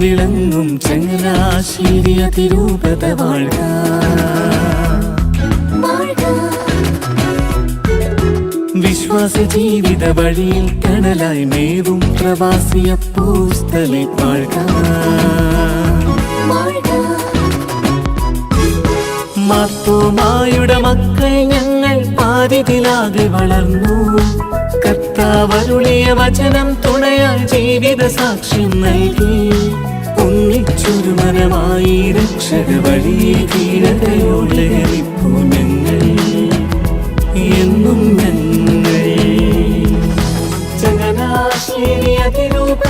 വിളങ്ങും ചങ്ങനാശ്ശേരി അതിരൂപത വാഴ്ക. വിശ്വാസ ജീവിത വഴിയിൽ കടലായി മേവും പ്രവാസിയ പൂസ്തലി വാഴ മാത്തോമായുടെ മക്കൾ ഞങ്ങൾ പതിതിലാകെ വളർന്നു. കർത്താവരുളിയ വചനം തുണയാൽ ജീവിത സാക്ഷ്യം നൽകി. ഒന്നിച്ചൊരു മനമായി രക്ഷക വഴിയെ കീഴടയോടെ ഞങ്ങൾ. എന്നും ഞങ്ങൾ. ചങ്ങനാശ്രീ അതിരൂപ